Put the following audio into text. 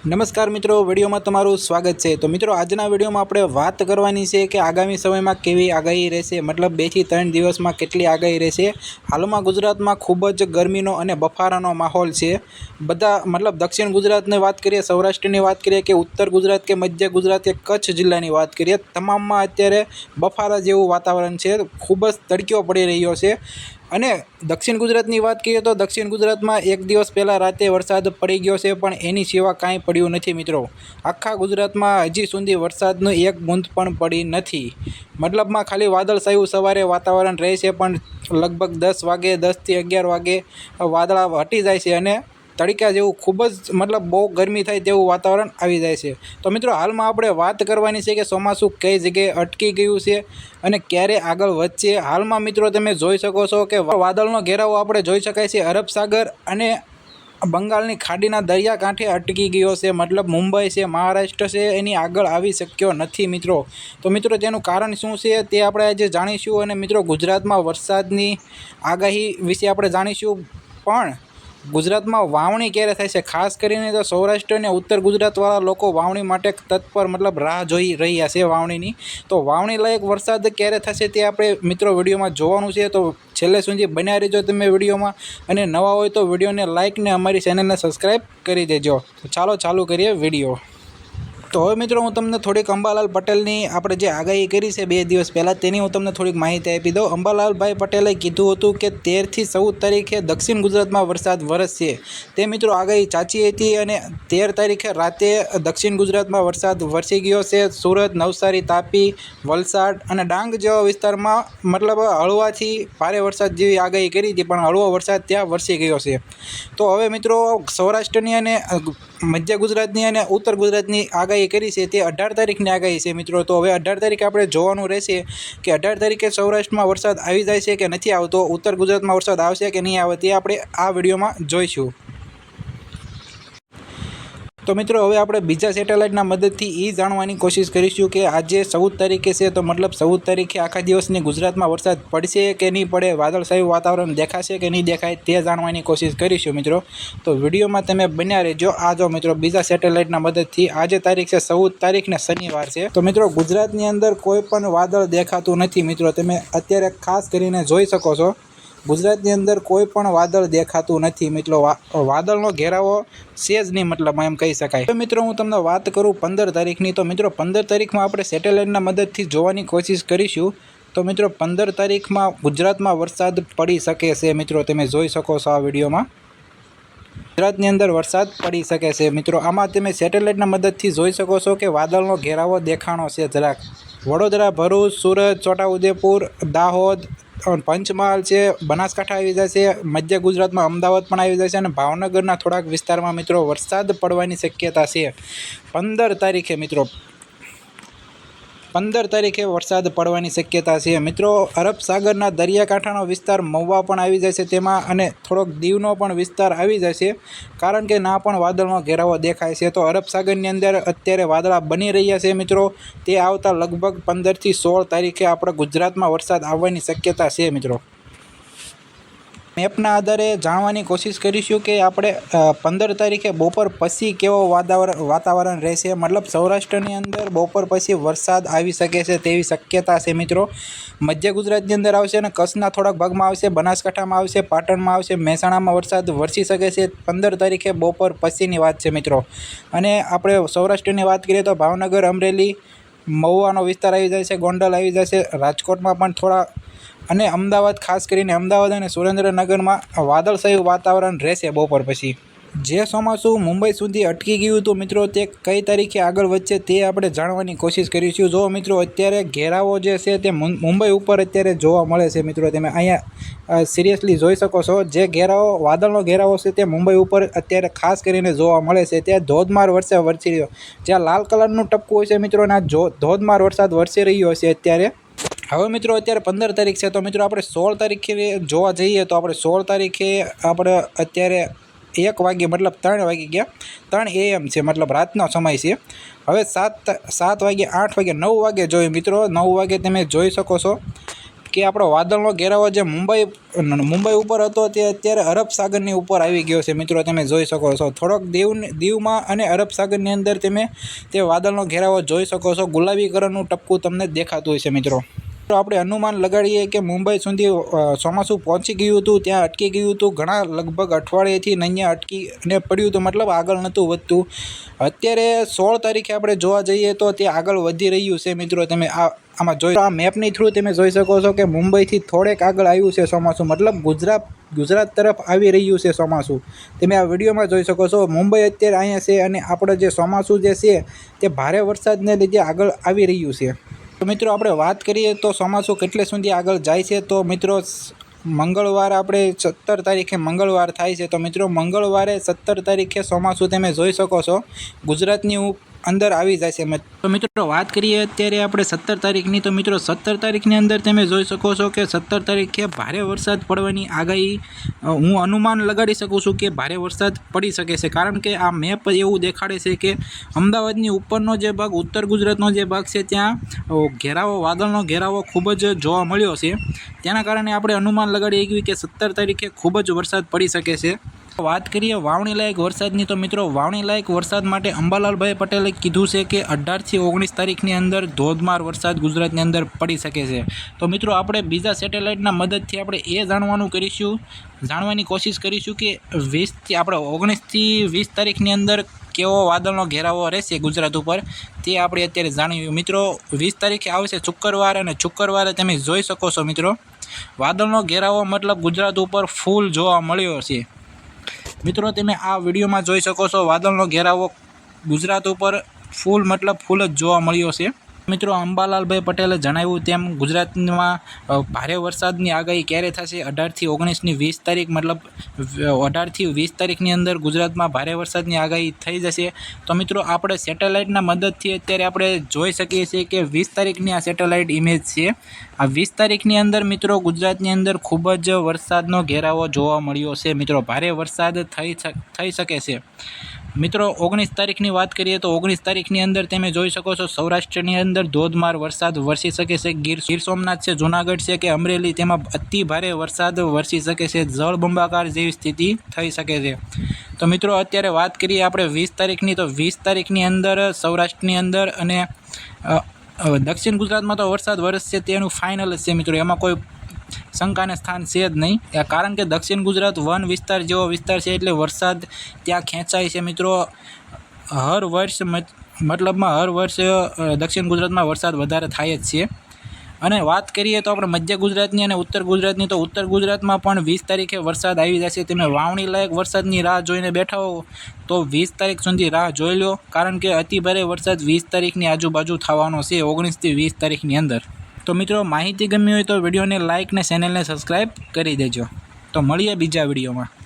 નમસ્કાર મિત્રો, વિડીયોમાં તમારું સ્વાગત છે. તો મિત્રો, આજના વિડીયોમાં આપણે વાત કરવાની છે કે આગામી સમયમાં કેવી આગાહી રહેશે? મતલબ બેથી ત્રણ દિવસમાં કેટલી આગાહી રહેશે? હાલમાં ગુજરાતમાં ખૂબ જ ગરમીનો અને બફારાનો માહોલ છે. બધા, મતલબ દક્ષિણ ગુજરાતની વાત કરીએ, સૌરાષ્ટ્રની વાત કરીએ કે ઉત્તર ગુજરાત કે મધ્ય ગુજરાત કે કચ્છ જિલ્લાની વાત કરીએ, તમામમાં અત્યારે બફારા જેવું વાતાવરણ છે. ખૂબ જ તડક્યો પડી રહ્યો છે. અને દક્ષિણ ગુજરાતની વાત કરીએ તો દક્ષિણ ગુજરાતમાં એક દિવસ પહેલાં રાતે વરસાદ પડી ગયો છે, પણ એની સિવા કાંઈ પડ્યું નથી મિત્રો. આખા ગુજરાતમાં હજી સુધી વરસાદનું એક બૂંદ પણ પડી નથી. મતલબમાં ખાલી વાદળછાયું સવારે વાતાવરણ રહે છે, પણ લગભગ દસ વાગે, દસથી અગિયાર વાગે વાદળા હટી જાય છે અને તડકા જેવું ખૂબ જ મતલબ બહુ ગરમી થાય તેવું વાતાવરણ આવી જાય છે. તો મિત્રો, હાલમાં આપણે વાત કરવાની છે કે ચોમાસું કઈ જગ્યાએ અટકી ગયું છે અને ક્યારે આગળ વધશે. હાલમાં મિત્રો, તમે જોઈ શકો છો કે વાદળનો ઘેરાવો આપણે જોઈ શકાય છે. અરબ સાગર અને બંગાળની ખાડીના દરિયાકાંઠે અટકી ગયો છે. મતલબ મુંબઈ છે, મહારાષ્ટ્ર છે, એની આગળ આવી શક્યો નથી મિત્રો. તો મિત્રો, તેનું કારણ શું છે તે આપણે આજે જાણીશું અને મિત્રો, ગુજરાતમાં વરસાદની આગાહી વિશે આપણે જાણીશું. પણ ગુજરાતમાં વાવણી ક્યારે થાય છે? ખાસ કરીને તો સૌરાષ્ટ્ર અને ઉત્તર ગુજરાતવાળા લોકો વાવણી માટે તત્પર મતલબ રાહ જોઈ રહ્યા છે વાવણીની. તો વાવણી લાયક વરસાદ ક્યારે થશે તે આપણે મિત્રો વિડીયોમાં જોવાનું છે. તો છેલ્લે સુધી બન્યા રહેજો તમે વિડીયોમાં. અને નવા હોય તો વિડીયોને લાઇક ને અમારી ચેનલને સબસ્ક્રાઈબ કરી દેજો. ચાલો ચાલુ કરીએ વીડિયો. તો હવે મિત્રો હું તમને થોડીક અંબાલાલ પટેલની આપણે જે આગાહી કરી છે બે દિવસ પહેલાં, તેની હું તમને થોડીક માહિતી આપી દઉં. અંબાલાલભાઈ પટેલે કીધું હતું કે તેરથી ચૌદ તારીખે દક્ષિણ ગુજરાતમાં વરસાદ વરસશે તે મિત્રો આગાહી ચાચી હતી અને તેર તારીખે રાતે દક્ષિણ ગુજરાતમાં વરસાદ વરસી ગયો છે. સુરત, નવસારી, તાપી, વલસાડ અને ડાંગ જેવા વિસ્તારમાં મતલબ હળવાથી ભારે વરસાદ જેવી આગાહી કરી હતી, પણ હળવો વરસાદ ત્યાં વરસી ગયો છે. તો હવે મિત્રો સૌરાષ્ટ્રની અને મધ્ય ગુજરાતની અને ઉત્તર ગુજરાતની આગાહી કરી છે તે અઢાર તારીખની આગાહી છે મિત્રો. તો હવે અઢાર તારીખે આપણે જોવાનું રહેશે કે અઢાર તારીખે સૌરાષ્ટ્રમાં વરસાદ આવી જાય છે કે નથી આવતો, ઉત્તર ગુજરાતમાં વરસાદ આવશે કે નહીં આવે તે આપણે આ વિડીયોમાં જોઈશું. તો મિત્રો, હવે આપણે બીજા સેટેલાઇટના મદદથી એ જાણવાની કોશિશ કરીશું કે આજે ચૌદ તારીખે છે, તો મતલબ ચૌદ તારીખે આખા દિવસની ગુજરાતમાં વરસાદ પડશે કે નહીં પડે, વાદળછાયું વાતાવરણ દેખાશે કે નહીં દેખાય તે જાણવાની કોશિશ કરીશું મિત્રો. તો વિડીયોમાં તમે બન્યા રહેજો. આ જો મિત્રો, બીજા સેટેલાઇટના મદદથી આજે તારીખ છે, ચૌદ તારીખ ને શનિવાર છે. તો મિત્રો, ગુજરાતની અંદર કોઈ પણ વાદળ દેખાતું નથી મિત્રો. તમે અત્યારે ખાસ કરીને જોઈ શકો છો ગુજરાતની અંદર કોઈ પણ વાદળ દેખાતું નથી. મિત્રો વાદળનો ઘેરાવો છે જ નહીં, મતલબ એમ કહી શકાય. મિત્રો, હું તમને વાત કરું પંદર તારીખની. તો મિત્રો, પંદર તારીખમાં આપણે સેટેલાઇટના મદદથી જોવાની કોશિશ કરીશું. તો મિત્રો, પંદર તારીખમાં ગુજરાતમાં વરસાદ પડી શકે છે, મિત્રો. તમે જોઈ શકો છો આ વિડીયોમાં. ગુજરાતની અંદર વરસાદ પડી શકે છે, મિત્રો. આમાં તમે સેટેલાઇટના મદદથી જોઈ શકો છો કે વાદળનો ઘેરાવો દેખાણો છે જરાક. વડોદરા, ભરૂચ, સુરત, છોટાઉદેપુર, દાહોદ પંચમહાલ છે, બનાસકાંઠા આવી છે, મધ્ય ગુજરાતમાં અમદાવાદ પણ આવી છે અને ભાવનગરના થોડાક વિસ્તારમાં મિત્રો વરસાદ પડવાની શક્યતા છે. પંદર તારીખે મિત્રો પંદર તારીખે વરસાદ પડવાની શક્યતા છે. મિત્રો, અરબ સાગરના દરિયાકાંઠાનો વિસ્તાર મહુવા પણ આવી જશે તેમાં અને થોડોક દીવનો પણ વિસ્તાર આવી જશે, કારણ કે ના પણ વાદળનો ઘેરાવો દેખાય છે. તો અરબ સાગરની અંદર અત્યારે વાદળા બની રહ્યા છે મિત્રો. તે આવતા લગભગ પંદરથી સોળ તારીખે આપણા ગુજરાતમાં વરસાદ આવવાની શક્યતા છે મિત્રો. મેપના આધારે જાણવાની કોશિશ કરીશું કે આપણે પંદર તારીખે બપોર પછી કેવો વાતાવરણ વાતાવરણ રહેશે? મતલબ સૌરાષ્ટ્રની અંદર બપોર પછી વરસાદ આવી શકે છે તેવી શક્યતા છે મિત્રો. મધ્ય ગુજરાતની અંદર આવશે અને કચ્છના થોડાક ભાગમાં આવશે, બનાસકાંઠામાં આવશે, પાટણમાં આવશે, મહેસાણામાં વરસાદ વરસી શકે છે. પંદર તારીખે બપોર પછીની વાત છે મિત્રો. અને આપણે સૌરાષ્ટ્રની વાત કરીએ તો ભાવનગર, અમરેલી, મહુવાનો વિસ્તાર આવી જાય છે, ગોંડલ આવી જશે, રાજકોટમાં પણ થોડા અને અમદાવાદ, ખાસ કરીને અમદાવાદ અને સુરેન્દ્રનગરમાં વાદળછાયું વાતાવરણ રહેશે બપોર પછી. જે ચોમાસું મુંબઈ સુધી અટકી ગયું હતું, મિત્રો, તે કઈ તારીખે આગળ વધશે તે આપણે જાણવાની કોશિશ કરીશું. જો મિત્રો, અત્યારે ઘેરાવો જે છે તે મુંબઈ ઉપર અત્યારે જોવા મળે છે, મિત્રો. તમે અહીંયા સિરિયસલી જોઈ શકો છો. જે ઘેરાવો, વાદળનો ઘેરાવો છે તે મુંબઈ ઉપર અત્યારે ખાસ કરીને જોવા મળે છે. ત્યાં ધોધમાર વરસાદ વરસી રહ્યો. જ્યાં લાલ કલરનું ટપકું હોય છે, મિત્રો, ના ધોધમાર વરસાદ વરસી રહ્યો છે અત્યારે. હવે મિત્રો અત્યારે પંદર તારીખ છે, તો મિત્રો આપણે સોળ તારીખે જોવા જઈએ તો આપણે સોળ તારીખે આપણે અત્યારે એક વાગે મતલબ ત્રણ વાગી ગયા. ત્રણ એએમ છે, મતલબ રાતનો સમય છે. હવે સાત સાત વાગે આઠ વાગે નવ વાગે જોયું મિત્રો. નવ વાગે તમે જોઈ શકો છો. કે આપણો વાદળનો ઘેરાવો જે મુંબઈ મુંબઈ ઉપર હતો તે અત્યારે અરબ સાગરની ઉપર આવી ગયો છે. મિત્રો, તમે જોઈ શકો છો. થોડોક દીવ દીવમાં અને અરબ સાગરની અંદર તમે તે વાદળનો ઘેરાવો જોઈ શકો છો. ગુલાબી કલરનું ટપકું તમને દેખાતું હોય છે મિત્રો. તો આપણે અનુમાન લગાડીએ કે મુંબઈ સુધી ચોમાસું પહોંચી ગયું હતું, ત્યાં અટકી ગયું હતું. ઘણા લગભગ અઠવાડિયેથી અહીંયા અટકી ને પડ્યું હતું. મતલબ આગળ નહોતું વધતું. અત્યારે સોળ તારીખે આપણે જોવા જઈએ તો તે આગળ વધી રહ્યું છે, મિત્રો. તમે આ આમાં જોઈ આ મેપની થ્રુ તમે જોઈ શકો છો કે મુંબઈથી થોડેક આગળ આવ્યું છે ચોમાસું. મતલબ ગુજરાત ગુજરાત તરફ આવી રહ્યું છે ચોમાસું. તમે આ વિડીયોમાં જોઈ શકો છો, મુંબઈ અત્યારે અહીંયા છે અને આપણે જે ચોમાસું જે છે, તે ભારે વરસાદને લીધે આગળ આવી રહ્યું છે. તો મિત્રો, આપણે વાત કરીએ તો ચોમાસું કેટલે સુધી આગળ જાય છે? તો મિત્રો, મંગળવાર આપણે સત્તર તારીખે મંગળવાર થાય છે. તો મિત્રો, મંગળવારે સત્તર તારીખે ચોમાસું તમે જોઈ શકો છો. ગુજરાતની અંદર આવી જાય છે તો મિત્રો, વાત કરીએ અત્યારે આપણે સત્તર તારીખની. તો મિત્રો, સત્તર તારીખની અંદર તમે જોઈ શકો છો કે સત્તર તારીખે ભારે વરસાદ પડવાની આગાહી હું અનુમાન લગાડી શકું છું કે ભારે વરસાદ પડી શકે છે. કારણ કે આ મેપ એવું દેખાડે છે કે અમદાવાદની ઉપરનો જે ભાગ, ઉત્તર ગુજરાતનો જે ભાગ છે, ત્યાં ઘેરાવો, વાદળનો ઘેરાવો ખૂબ જ જોવા મળ્યો છે. તેના કારણે આપણે અનુમાન લગાડી શકીએ કે સત્તર તારીખે ખૂબ જ વરસાદ પડી શકે છે. વાત કરીએ વાવણી લાયક વરસાદની, તો મિત્રો વાવણી લાયક વરસાદ માટે અંબાલાલભાઈ પટેલે કીધું છે કે અઢારથી ઓગણીસ તારીખની અંદર ધોધમાર વરસાદ ગુજરાતની અંદર પડી શકે છે. તો મિત્રો આપણે બીજા સેટેલાઇટના મદદથી આપણે એ જાણવાનું કરીશું, જાણવાની કોશિશ કરીશું કે વીસથી આપણે ઓગણીસથી વીસ તારીખની અંદર કેવો વાદળનો ઘેરાવો રહેશે ગુજરાત ઉપર, તે આપણે અત્યારે જાણીએ. મિત્રો, વીસ તારીખે આવશે શુક્રવાર અને શુક્રવારે તમે જોઈ શકો છો મિત્રો, વાદળનો ઘેરાવો મતલબ ગુજરાત ઉપર ફૂલ જોવા મળ્યો છે. મિત્રો, તમે આ વિડીયોમાં જોઈ શકો છો વાદળનો ઘેરાવો ગુજરાત ઉપર ફૂલ મતલબ ફૂલ જ જોવા મળ્યો છે. મિત્રો, અંબાલાલભાઈ પટેલે જણાવ્યું તેમ, ગુજરાતમાં ભારે વરસાદની આગાહી ક્યારે થશે? અઢારથી ઓગણીસની વીસ તારીખ, મતલબ અઢારથી વીસ તારીખની અંદર ગુજરાતમાં ભારે વરસાદની આગાહી થઈ જશે. તો મિત્રો, આપણે સેટેલાઇટના મદદથી અત્યારે આપણે જોઈ શકીએ છીએ કે વીસ તારીખની આ સેટેલાઇટ ઇમેજ છે. આ વીસ તારીખની અંદર, મિત્રો, ગુજરાતની અંદર ખૂબ જ વરસાદનો ઘેરાવો જોવા મળ્યો છે. મિત્રો, ભારે વરસાદ થઈ થઈ શકે છે. મિત્રો, ઓગણીસ તારીખની વાત કરીએ તો ઓગણીસ તારીખની અંદર તમે જોઈ શકો છો, સૌરાષ્ટ્રની અંદર ધોધમાર વરસાદ વરસી શકે છે. ગીર ગીર સોમનાથ છે, જૂનાગઢ છે કે અમરેલી, તેમાં અતિ ભારે વરસાદ વરસી શકે છે. જળબંબાકાર જેવી સ્થિતિ થઈ શકે છે. તો મિત્રો, અત્યારે વાત કરીએ આપણે વીસ તારીખની. તો વીસ તારીખની અંદર સૌરાષ્ટ્રની અંદર અને દક્ષિણ ગુજરાતમાં તો વરસાદ વરસશે તેનું ફાઇનલ જ છે મિત્રો. એમાં કોઈ શંકાને સ્થાન છે જ નહીં. કારણ કે દક્ષિણ ગુજરાત વન વિસ્તાર જેવો વિસ્તાર છે એટલે વરસાદ ત્યાં ખેંચાય છે મિત્રો. હર વર્ષ મત- મતલબમાં હર વર્ષ દક્ષિણ ગુજરાતમાં વરસાદ વધારે થાય જ છે. અને વાત કરીએ તો આપણે મધ્ય ગુજરાતની અને ઉત્તર ગુજરાતની, તો ઉત્તર ગુજરાતમાં પણ વીસ તારીખે વરસાદ આવી જશે. તમે વાવણી લાયક વરસાદની રાહ જોઈને બેઠા હો તો વીસ તારીખ સુધી રાહ જોઈ લો. કારણ કે અતિભારે વરસાદ વીસ તારીખની આજુબાજુ થવાનો છે ઓગણીસથી વીસ તારીખની અંદર. તો મિત્રો, માહિતી ગમી હોય તો વિડીયોને લાઇક ને ચેનલને સબસ્ક્રાઈબ કરી દેજો. તો મળીએ બીજા વિડીયોમાં.